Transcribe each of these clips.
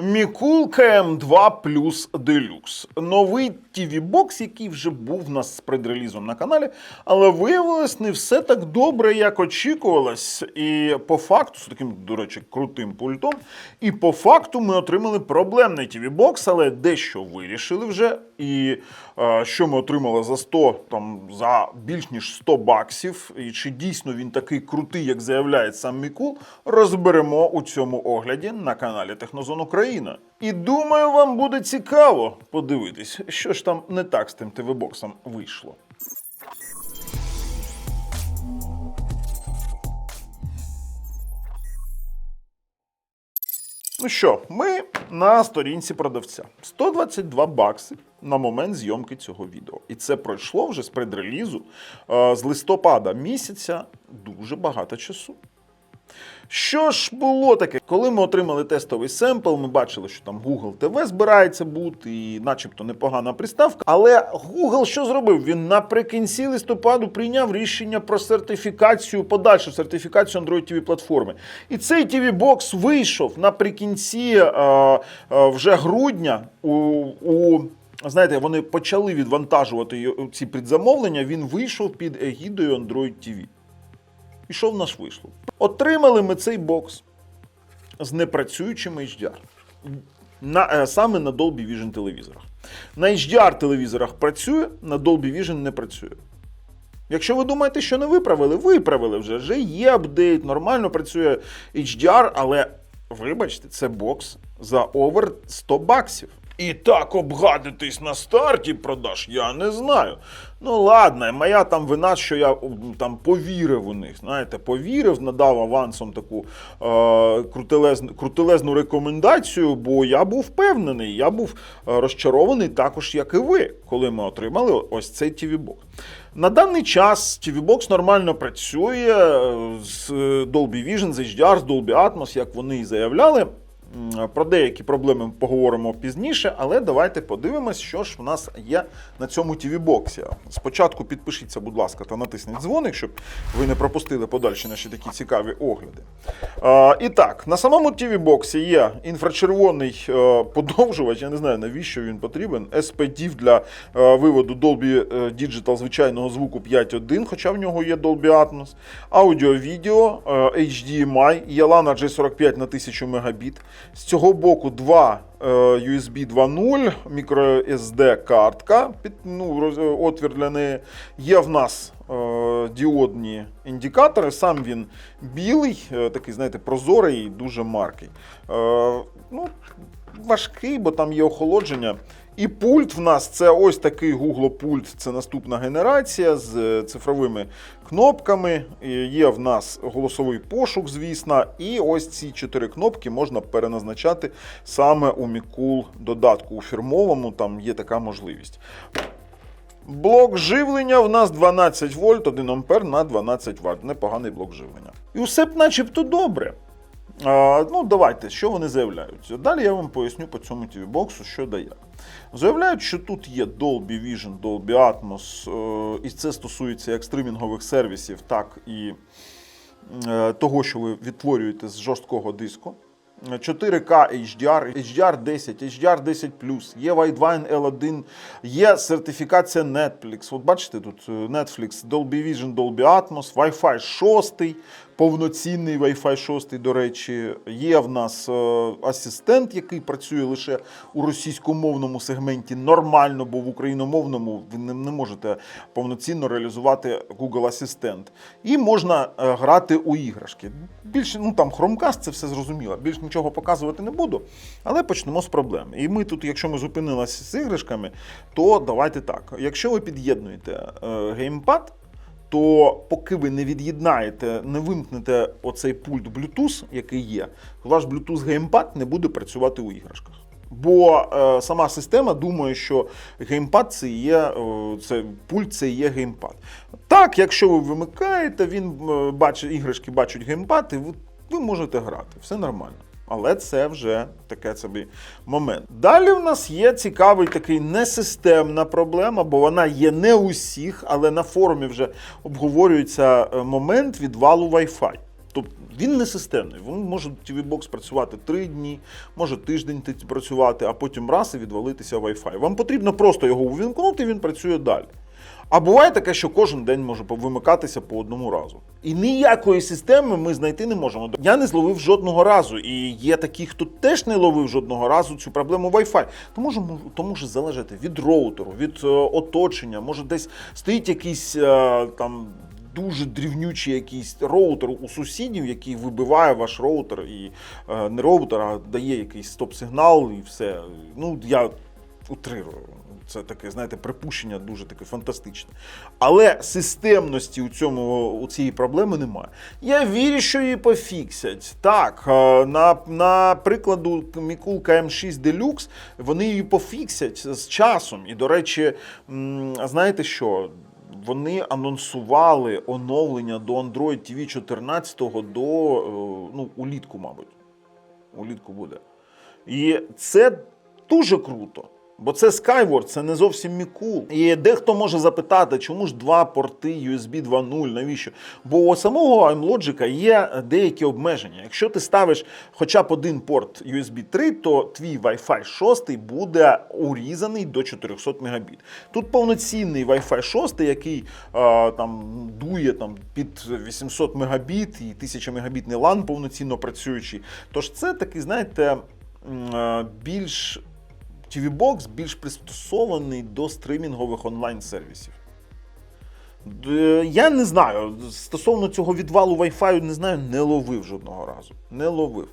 Мікул КМ2 Plus Deluxe. Новий tv бокс який вже був у нас з предрелізом на каналі, але виявилось не все так добре, як очікувалось. І по факту, з таким, до речі, крутим пультом, і по факту ми отримали проблемний tv бокс але дещо вирішили вже. І е, що ми отримали за 100, там, за більш ніж 100 баксів, і чи дійсно він такий крутий, як заявляє сам Мікул, розберемо у цьому огляді на каналі Технозон Україна. І думаю, вам буде цікаво подивитись, що ж там не так з тим ТВ-боксом вийшло. Ну що, ми на сторінці продавця. 122 бакси на момент зйомки цього відео. І це пройшло вже з предрелізу е, з листопада місяця дуже багато часу. Що ж було таке? Коли ми отримали тестовий семпл, ми бачили, що там Google TV збирається бути, і начебто непогана приставка. Але Google що зробив? Він наприкінці листопаду прийняв рішення про сертифікацію, подальшу сертифікацію Android TV платформи. І цей TV Box вийшов наприкінці е, е, вже грудня у. у Знаєте, вони почали відвантажувати ці предзамовлення. Він вийшов під егідою Android TV. І що в нас вийшло? Отримали ми цей бокс з непрацюючим HDR. На, е, саме на Dolby Vision телевізорах. На HDR телевізорах працює, на Dolby Vision не працює. Якщо ви думаєте, що не виправили, виправили вже. Вже є апдейт, нормально працює HDR, але вибачте, це бокс за овер 100 баксів. І так обгадитись на старті продаж, я не знаю. Ну ладно, моя там вина, що я там повірив у них. Знаєте, повірив, надав авансом таку е, крутелезну, крутелезну рекомендацію, бо я був впевнений, я був е, розчарований також, як і ви, коли ми отримали ось цей TV-бокс. На даний час TV-Box нормально працює е, з Dolby Vision, з HDR, з Dolby Atmos, як вони і заявляли. Про деякі проблеми ми поговоримо пізніше, але давайте подивимось, що ж в нас є на цьому TV-боксі. Спочатку підпишіться, будь ласка, та натисніть дзвоник, щоб ви не пропустили подальші наші такі цікаві огляди. І так, на самому TV-боксі є інфрачервоний е, подовжувач, я не знаю навіщо він потрібен. SPDIF для е, виводу Dolby е, Digital звичайного звуку 5.1, хоча в нього є Dolby Atmos. Аудіо-відео, HDMI, LAN J45 на 1000 Мбіт. З цього боку два е, USB 2.0, microSD картка, ну, отвір для неї. Є в нас е, діодні індикатори. Сам він білий, е, такий, знаєте, прозорий, дуже маркий. Е, ну, важкий, бо там є охолодження. І пульт в нас це ось такий Google пульт, це наступна генерація з е, цифровими кнопками. Є в нас голосовий пошук, звісно, і ось ці чотири кнопки можна переназначати саме у Мікул додатку. У фірмовому там є така можливість. Блок живлення в нас 12 вольт, 1 ампер на 12 Вт. Непоганий блок живлення. І усе б начебто добре. Ну, давайте, що вони заявляють? Далі я вам поясню по цьому TV-боксу, що да як. Заявляють, що тут є Dolby Vision, Dolby Atmos, е, і це стосується як стримінгових сервісів, так і е, того, що ви відтворюєте з жорсткого диску. 4К HDR, HDR 10, HDR 10 є Widevine L1, є сертифікація Netflix. От бачите, тут е, Netflix, Dolby Vision, Dolby Atmos, Wi-Fi 6, повноцінний Wi-Fi 6, до речі. Є в нас е, асистент, який працює лише у російськомовному сегменті нормально, бо в україномовному ви не, можете повноцінно реалізувати Google Асистент. І можна е, грати у іграшки. Більше, ну там Chromecast, це все зрозуміло. Більш нічого показувати не буду, але почнемо з проблем. І ми тут, якщо ми зупинилися з іграшками, то давайте так. Якщо ви під'єднуєте е, геймпад, то поки ви не від'єднаєте, не вимкнете оцей пульт Bluetooth, який є, ваш Bluetooth геймпад не буде працювати у іграшках. Бо е, сама система думає, що геймпад це є е, це пульт, це є геймпад. Так, якщо ви вимикаєте, він е, бачить іграшки бачать геймпад, і ви, ви можете грати. Все нормально. Але це вже таке собі момент. Далі в нас є цікавий такий несистемна проблема, бо вона є не у всіх, але на форумі вже обговорюється е, момент відвалу Wi-Fi. Тобто він не системний. Він може TV-бокс працювати три дні, може тиждень працювати, а потім раз і відвалитися Wi-Fi. Вам потрібно просто його увімкнути, він працює далі. А буває таке, що кожен день може вимикатися по одному разу. І ніякої системи ми знайти не можемо. Я не зловив жодного разу. І є такі, хто теж не ловив жодного разу цю проблему Wi-Fi. То може, то може залежати від роутеру, від е, оточення. Може, десь стоїть якийсь е, там. Дуже дрівнючий якийсь роутер у сусідів, який вибиває ваш роутер і е, не роутер, а дає якийсь стоп-сигнал і все. Ну, я утрирую. Це таке, знаєте, припущення дуже таке фантастичне. Але системності у цьому у цієї проблеми немає. Я вірю, що її пофіксять. Так, е, на, на прикладу Мікулка М6 Deluxe вони її пофіксять з часом. І, до речі, знаєте що? Вони анонсували оновлення до Android TV 14 до е, ну, улітку, мабуть. Улітку буде. І це дуже круто. Бо це Skyward, це не зовсім Мікул. І дехто може запитати, чому ж два порти USB 2.0, навіщо? Бо у самого iMlogic є деякі обмеження. Якщо ти ставиш хоча б один порт USB 3, то твій Wi-Fi 6 буде урізаний до 400 Мбіт. Тут повноцінний Wi-Fi 6, який е, там дує там, під 800 Мбіт і 1000 Мбітний LAN повноцінно працюючий. Тож це такий, знаєте, більш TV-бокс більш пристосований до стримінгових онлайн-сервісів. Я не знаю. Стосовно цього відвалу Wi-Fi, не знаю, не ловив жодного разу. Не ловив.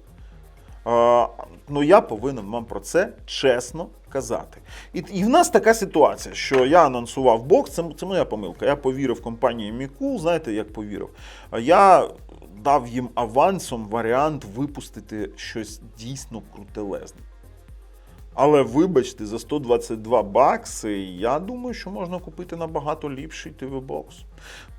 А, ну я повинен вам про це чесно казати. І, і в нас така ситуація, що я анонсував бокс, це, це моя помилка. Я повірив компанії Міку, знаєте, як повірив. Я дав їм авансом варіант випустити щось дійсно крутелезне. Але вибачте, за 122 бакси, я думаю, що можна купити набагато ліпший TV-бокс.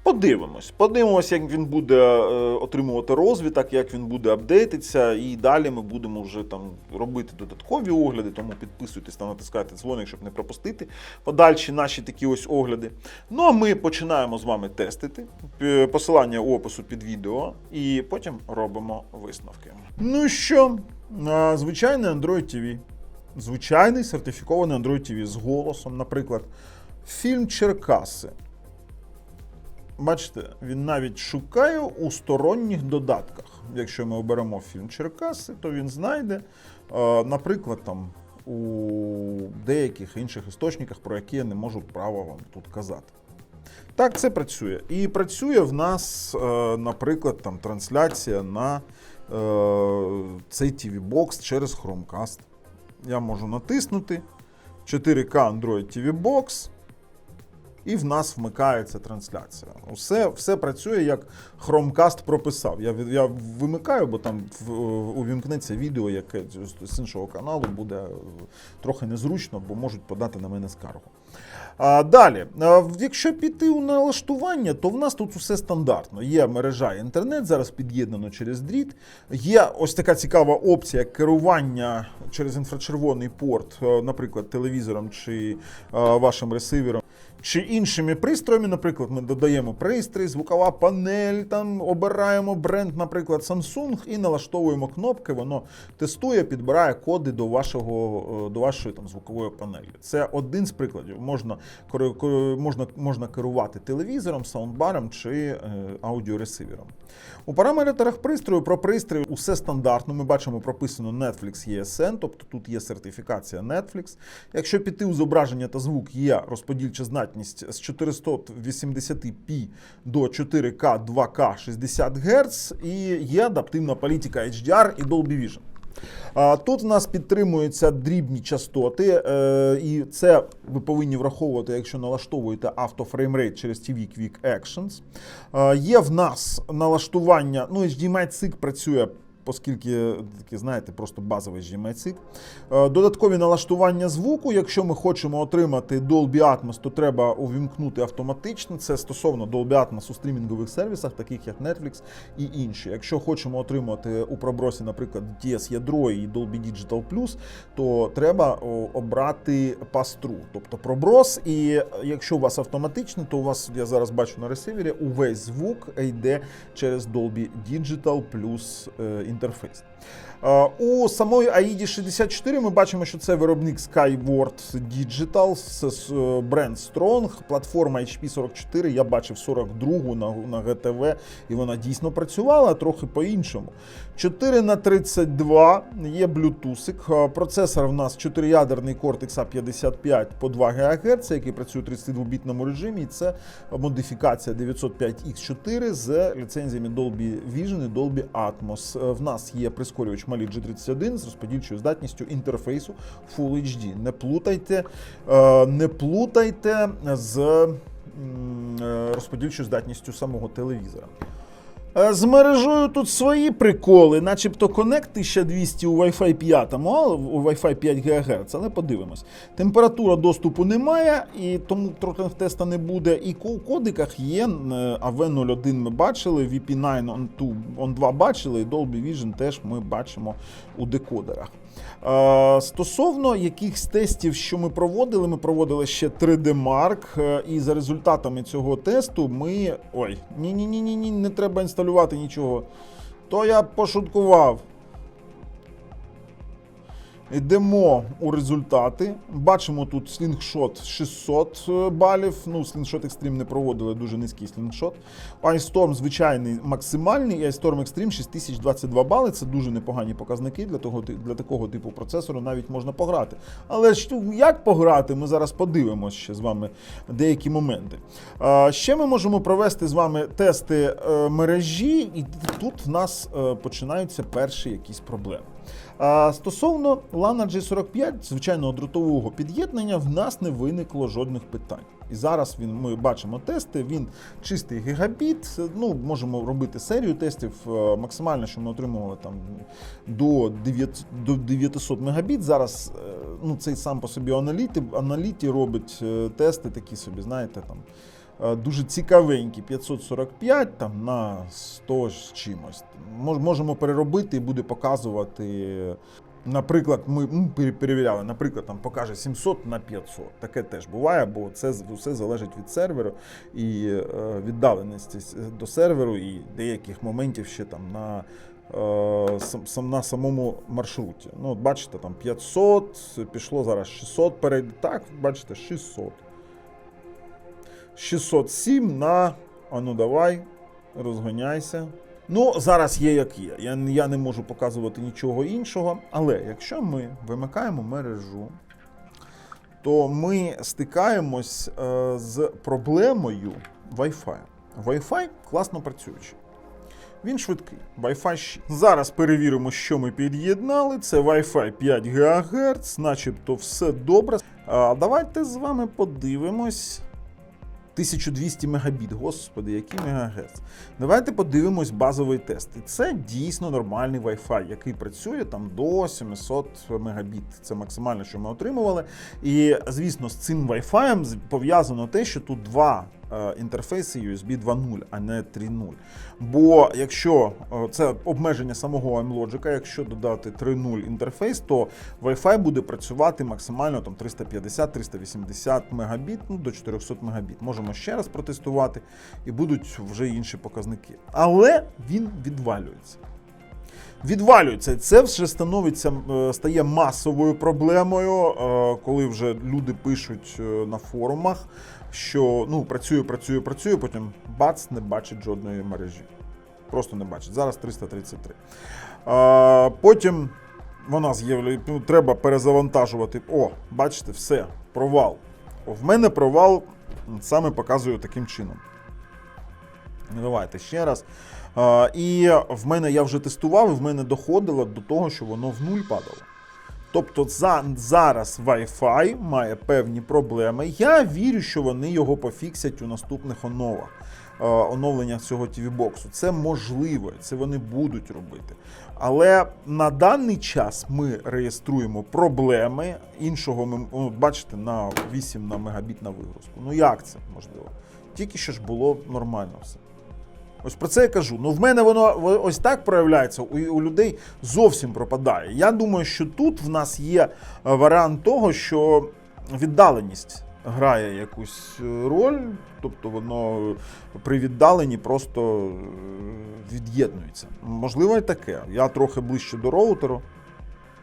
Подивимось. Подивимось, як він буде е, отримувати розвиток, як він буде апдейтитися, і далі ми будемо вже там робити додаткові огляди, тому підписуйтесь та натискайте дзвоник, щоб не пропустити подальші наші такі ось огляди. Ну а ми починаємо з вами тестити. Посилання у опису під відео, і потім робимо висновки. Ну що, а, звичайний Android TV. Звичайний сертифікований Android TV з голосом, наприклад, фільм Черкаси. Бачите, він навіть шукає у сторонніх додатках. Якщо ми оберемо фільм Черкаси, то він знайде, е, наприклад, там у деяких інших істочниках, про які я не можу права вам тут казати. Так, це працює. І працює в нас, е, наприклад, там трансляція на е, цей TV-бокс через Chromecast. Я можу натиснути 4К Android TV Box, і в нас вмикається трансляція. Усе, все працює, як Chromecast прописав. Я, я вимикаю, бо там увімкнеться відео, яке з- з іншого каналу буде е, трохи незручно, бо можуть подати на мене скаргу. Далі, якщо піти у налаштування, то в нас тут усе стандартно. Є мережа інтернет, зараз під'єднано через дріт. Є ось така цікава опція керування через інфрачервоний порт, е, наприклад, телевізором чи е, вашим ресивером. Чи іншими пристроями, наприклад, ми додаємо пристрій, звукова панель, там обираємо бренд, наприклад, Samsung, і налаштовуємо кнопки, воно тестує, підбирає коди до вашого е, до вашої там звукової панелі. Це один з прикладів. Можна можна, можна керувати телевізором, саундбаром чи е, аудіоресивером. У параметрах пристрою про пристрій усе стандартно. Ми бачимо прописано Netflix ESN, тобто тут є сертифікація Netflix. Якщо піти у зображення та звук, є розподільча здатність з 480p до 4K 2K 60 Гц і є адаптивна політика HDR і Dolby Vision. Тут в нас підтримуються дрібні частоти, е, і це ви повинні враховувати, якщо налаштовуєте автофреймрейт через TV Quick Actions. Є в нас налаштування, ну HDMI цик працює оскільки такі, знаєте, просто базовий GMI-цик. Е, Додаткові налаштування звуку. Якщо ми хочемо отримати Dolby Atmos, то треба увімкнути автоматично. Це стосовно Dolby Atmos у стрімінгових сервісах, таких як Netflix і інші. Якщо хочемо отримати у пробросі, наприклад, DTS ядро і Dolby Digital Plus, то треба обрати пастру, тобто проброс. І якщо у вас автоматично, то у вас я зараз бачу на ресивері, увесь звук йде через Dolby Digital Plus е, інтерфейс. Е, У самої AID 64 ми бачимо, що це виробник Skyward Digital, е, бренд Strong, платформа HP44. Я бачив 42 на, на GTV, і вона дійсно працювала трохи по-іншому. 4 на 32 є Bluetooth. Е, Процесор в нас 4-ядерний Cortex A55 по 2 ГГц, який працює у 32-бітному режимі. І це модифікація 905X4 з ліцензіями Dolby Vision і Dolby Atmos. В нас є прискорювач Mali G31 з розподільчою здатністю інтерфейсу Full HD. Не плутайте, е, не плутайте з е, розподільчою здатністю самого телевізора. Е, З мережою тут свої приколи, начебто Connect 1200 у Wi-Fi 5, а у Wi-Fi 5 ГГц, але подивимось. Температура доступу немає, і тому тротинг теста не буде. І у кодиках є е, AV01 ми бачили, VP9 on 2, on 2 бачили, і Dolby Vision теж ми бачимо у декодерах. Е, Стосовно якихось тестів, що ми проводили, ми проводили ще 3D Mark, е, і за результатами цього тесту ми. Ой, ні-ні-ні, ні, не треба інсталювати нічого. То я пошуткував. Йдемо у результати. Бачимо тут слінгшот 600 балів. Ну, слінгшот Extreme не проводили, дуже низький слінгшот. iStorm звичайний максимальний, і iStorm Extreme 6022 бали. Це дуже непогані показники для, того, для такого типу процесору навіть можна пограти. Але ж як пограти, ми зараз подивимося ще з вами деякі моменти. Ще ми можемо провести з вами тести е, мережі, і тут в нас е, починаються перші якісь проблеми. А стосовно LAN G45, звичайного дротового під'єднання, в нас не виникло жодних питань. І зараз він, ми бачимо тести, він чистий гігабіт. Ну, можемо робити серію тестів. е, Максимально, що ми отримували там до 9, до 900 мегабіт. Зараз е, ну, цей сам по собі аналіті, аналіті робить е, тести такі собі, знаєте, там. Е, Дуже цікавенькі 545 там на 100 з чимось. Мож- Можемо переробити і буде показувати. Наприклад, ми ну, перевіряли, наприклад, там покаже 700 на 500. Таке теж буває, бо це все залежить від серверу і е, віддаленості до серверу, і деяких моментів ще там на, е, на самому маршруті. Ну, от бачите, там 500, пішло зараз 600 перейде. Так, бачите, 600. 607 на. А ну давай, розгоняйся. Ну, зараз є як є. Я, я не можу показувати нічого іншого. Але якщо ми вимикаємо мережу, то ми стикаємось е, з проблемою Wi-Fi. Wi-Fi класно працюючий. Він швидкий. Wi-Fi 6. Зараз перевіримо, що ми під'єднали. Це Wi-Fi 5 ГГц, начебто все добре. А, давайте з вами подивимось. 1200 мегабіт, господи, який мегагерц. Давайте подивимось базовий тест. І це дійсно нормальний Wi-Fi, який працює там до 700 мегабіт. Це максимально, що ми отримували. І звісно, з цим Wi-Fi пов'язано те, що тут два інтерфейси USB 2.0, а не 3.0. Бо якщо е, це обмеження самого MLogic, якщо додати 3.0 інтерфейс, то Wi-Fi буде працювати максимально там 350-380 мегабіт, ну до 400 мегабіт. Можемо ще раз протестувати, і будуть вже інші показники. Але він відвалюється. Відвалюється. Це вже становиться, е, стає масовою проблемою, е, коли вже люди пишуть е, на форумах, що ну, працює, працює, працює, потім бац, не бачить жодної мережі. Просто не бачить. Зараз 333. Потім вона з'являє, ну, треба перезавантажувати. О, бачите, все, провал. В мене провал саме показую таким чином. Давайте ще раз. А, і в мене я вже тестував, і в мене доходило до того, що воно в нуль падало. Тобто за, зараз Wi-Fi має певні проблеми. Я вірю, що вони його пофіксять у наступних оновах. оновлення цього TV-боксу. Це можливо, це вони будуть робити. Але на даний час ми реєструємо проблеми іншого. Ну, бачите, на 8 на мегабіт вигрузку. Ну як це можливо? Тільки що ж було нормально все. Ось про це я кажу. Ну, в мене воно ось так проявляється, у, у людей зовсім пропадає. Я думаю, що тут в нас є е, варіант того, що віддаленість грає якусь е, роль, тобто воно при віддаленні просто е, від'єднується. Можливо, і таке. Я трохи ближче до роутеру.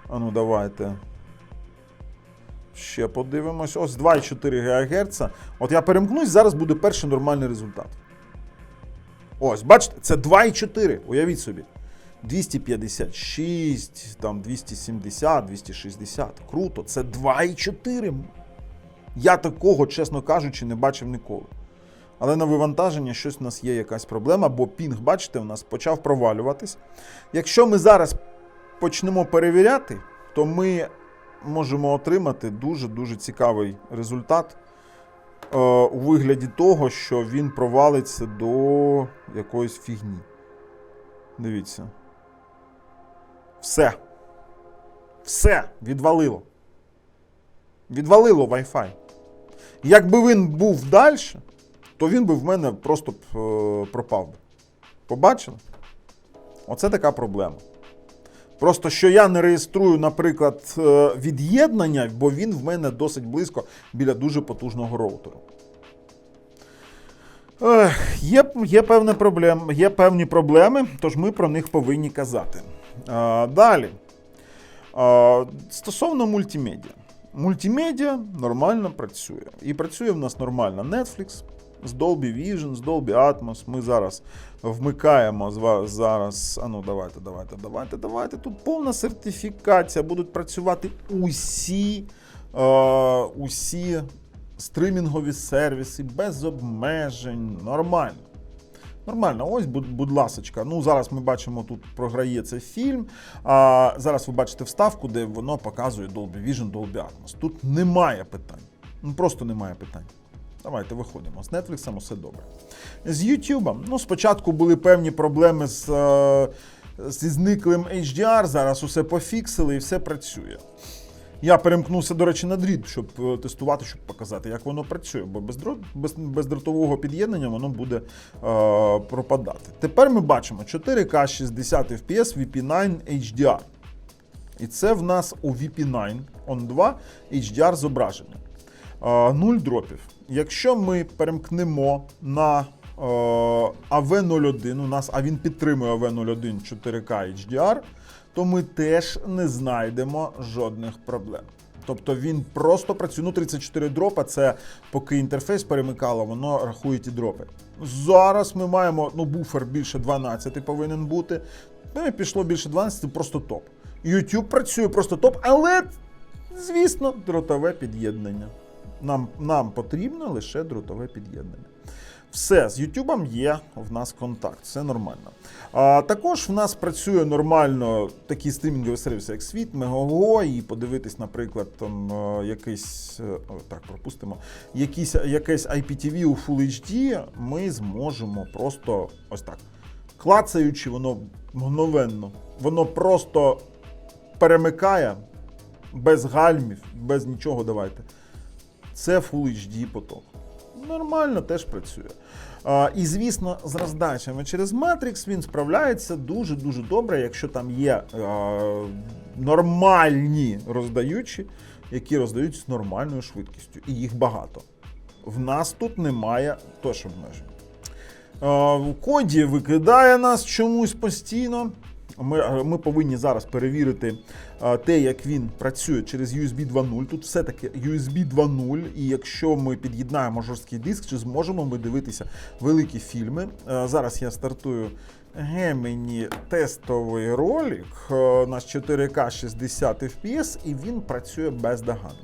А ну, давайте. Ще подивимось. Ось 2,4 ГГц. От я перемкнусь, зараз буде перший нормальний результат. Ось, бачите, це 2,4. Уявіть собі. 256, там 270, 260. Круто. Це 2,4. Я такого, чесно кажучи, не бачив ніколи. Але на вивантаження щось у нас є якась проблема, бо пінг, бачите, у нас почав провалюватись. Якщо ми зараз почнемо перевіряти, то ми можемо отримати дуже-дуже цікавий результат у вигляді того, що він провалиться до якоїсь фігні. Дивіться. Все. Все відвалило. Відвалило Wi-Fi. Якби він був далі, то він би в мене просто б е, пропав. Побачили? Оце така проблема. Просто що я не реєструю, наприклад, е, від'єднання, бо він в мене досить близько біля дуже потужного роутеру. Ех, Є, є, певне проблем, є певні проблеми, тож ми про них повинні казати. А, далі. А, стосовно мультимедіа. Мультимедіа нормально працює. І працює в нас нормально Netflix з Dolby Vision, з Dolby Atmos. Ми зараз вмикаємо зараз. А ну давайте, давайте, давайте, давайте. Тут повна сертифікація. Будуть працювати усі, е, усі стримінгові сервіси без обмежень. Нормально. Нормально, ось, будь, будь ласочка. Ну, зараз ми бачимо, тут програється фільм. А зараз ви бачите вставку, де воно показує Dolby Vision, Dolby Atmos. Тут немає питань. Ну просто немає питань. Давайте виходимо. З Netflix усе добре. З YouTube, ну, спочатку були певні проблеми з, е, зі зниклим HDR, зараз усе пофіксили і все працює. Я перемкнувся, до речі, на дріт, щоб е, тестувати, щоб показати, як воно працює, бо без, дрот, без бездротового під'єднання воно буде е, пропадати. Тепер ми бачимо 4К 60 FPS VP9 HDR. І це в нас у VP9 on 2 HDR зображення. Е, нуль дропів. Якщо ми перемкнемо на е, AV01, у нас, а він підтримує AV01 4K HDR, то ми теж не знайдемо жодних проблем. Тобто він просто працює. Ну, 34 дропа, це поки інтерфейс перемикало, воно рахує ті дропи. Зараз ми маємо ну, буфер більше 12 повинен бути. Ну і пішло більше 12, просто топ. YouTube працює просто топ, але, звісно, дротове під'єднання. Нам, нам потрібно лише дротове під'єднання. Все, з YouTube є в нас контакт, все нормально. А, Також в нас працює нормально такі стрімінгові сервіси, як Світ, Мегого, і подивитись, наприклад, там е, якийсь е, так, пропустимо, якийсь, якесь IPTV у Full HD, ми зможемо просто ось так. Клацаючи, воно мгновенно, воно просто перемикає без гальмів, без нічого. Давайте. Це Full HD поток. Нормально теж працює. А, і, звісно, з роздачами через Matrix він справляється дуже-дуже добре, якщо там є а, нормальні роздаючі, які роздають з нормальною швидкістю. І їх багато. В нас тут немає теж обмежень. В коді викидає нас чомусь постійно. Ми, ми повинні зараз перевірити а, те, як він працює через USB 2.0. Тут все-таки USB 2.0, і якщо ми під'єднаємо жорсткий диск, чи зможемо ми дивитися великі фільми. А, зараз я стартую Gemini тестовий ролик на 4К 60 FPS, і він працює бездоганно.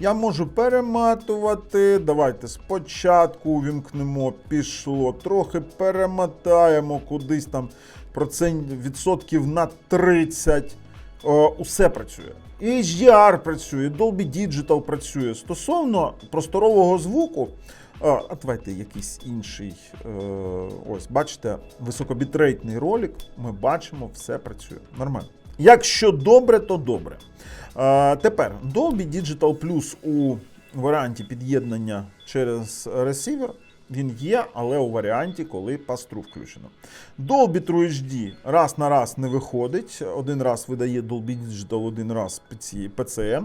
Я можу перематувати. Давайте спочатку увімкнемо, пішло, трохи перемотаємо кудись там відсотків на 30. О, усе працює. HDR працює, Dolby Digital працює. Стосовно просторового звуку, А, а давайте якийсь інший. Е, ось, бачите, високобітрейтний ролик. Ми бачимо, все працює. Нормально. Якщо добре, то добре. Е, тепер Dolby Digital Plus у варіанті під'єднання через ресівер. Він є, але у варіанті, коли пастру включено. Dolby True HD раз на раз не виходить. Один раз видає Dolby Digital, один раз PC PCM.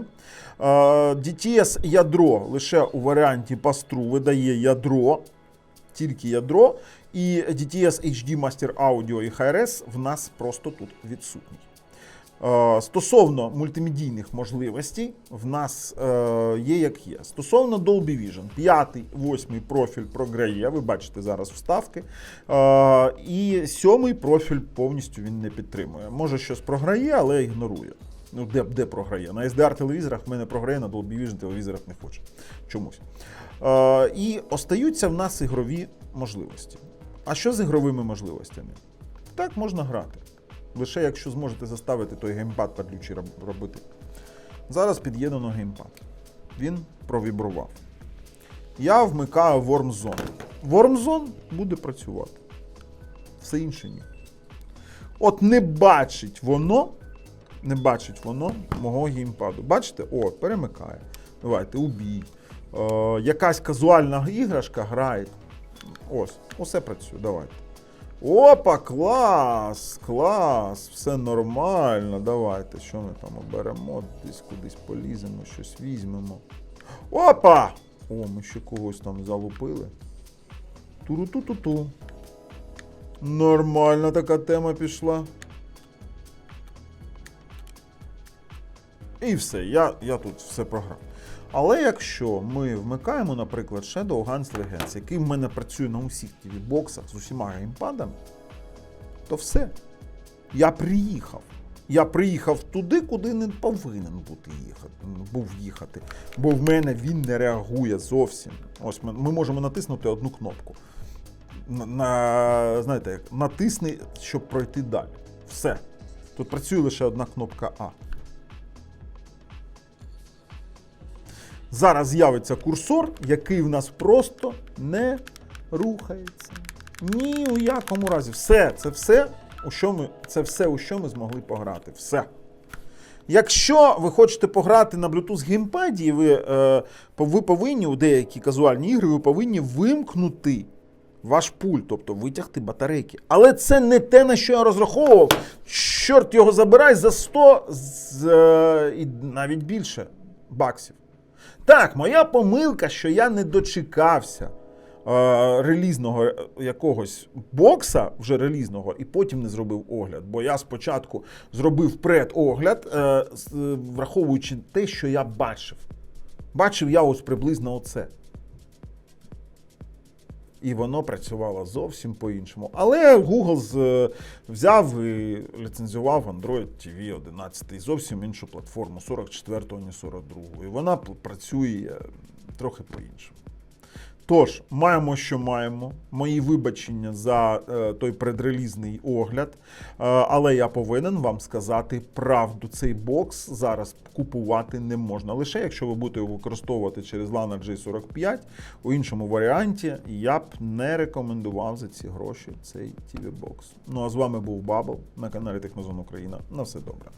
DTS ядро лише у варіанті пастру видає ядро, тільки ядро. І DTS HD Master Audio і HRS в нас просто тут відсутній. Е, Стосовно мультимедійних можливостей, в нас е, є як є. Стосовно Dolby Vision, п'ятий, восьмий профіль програє, ви бачите зараз вставки. Е, і сьомий профіль повністю він не підтримує. Може щось програє, але ігнорує. Ну, де, де програє? На SDR телевізорах в мене програє, на Dolby Vision телевізорах не хоче. Чомусь. І остаються в нас ігрові можливості. А що з ігровими можливостями? Так можна грати. Лише якщо зможете заставити той геймпад падлючий робити. Зараз під'єднано геймпад. Він провібрував. Я вмикаю Worm Zone. Worm Zone буде працювати. Все інше ні. От не бачить воно, не бачить воно мого геймпаду. Бачите? О, перемикає. Давайте, убій. Е, якась казуальна іграшка грає. Ось, усе працює. Давайте. Опа, клас! Клас! Все нормально. Давайте. Що ми там оберемо? Десь кудись поліземо, щось візьмемо. Опа! О, ми ще когось там залупили. Туру-ту-ту-ту. Нормальна така тема пішла. І все, я, я тут все програв. Але якщо ми вмикаємо, наприклад, Shadow Guns Legends, який в мене працює на усіх TV-боксах з усіма геймпадами, то все. Я приїхав. Я приїхав туди, куди не повинен бути їхати, був їхати. Бо в мене він не реагує зовсім. Ось ми, ми можемо натиснути одну кнопку. На, на, знаєте, як натисни, щоб пройти далі. Все. Тут працює лише одна кнопка А. Зараз з'явиться курсор, який в нас просто не рухається. Ні у якому разі. Все, це все, у що ми, це все, у що ми змогли пограти. Все. Якщо ви хочете пограти на Bluetooth геймпаді, ви, е, ви повинні у деякі казуальні ігри, ви повинні вимкнути ваш пульт, тобто витягти батарейки. Але це не те, на що я розраховував. Чорт його забирай за 100 з, е, і навіть більше баксів. Так, моя помилка, що я не дочекався е, релізного якогось бокса, вже релізного, і потім не зробив огляд. Бо я спочатку зробив предогляд, е, враховуючи те, що я бачив. Бачив я ось приблизно оце. І воно працювало зовсім по-іншому. Але Google е, взяв і ліцензував Android TV 11 зовсім іншу платформу 44-го, не 42-го. І вона працює трохи по-іншому. Тож, маємо, що маємо. Мої вибачення за е, той предрелізний огляд. Е, але я повинен вам сказати правду. Цей бокс зараз купувати не можна. Лише якщо ви будете його використовувати через Lana J45, у іншому варіанті я б не рекомендував за ці гроші цей TV бокс. Ну а з вами був Бабл на каналі Технозон Україна. На все добре.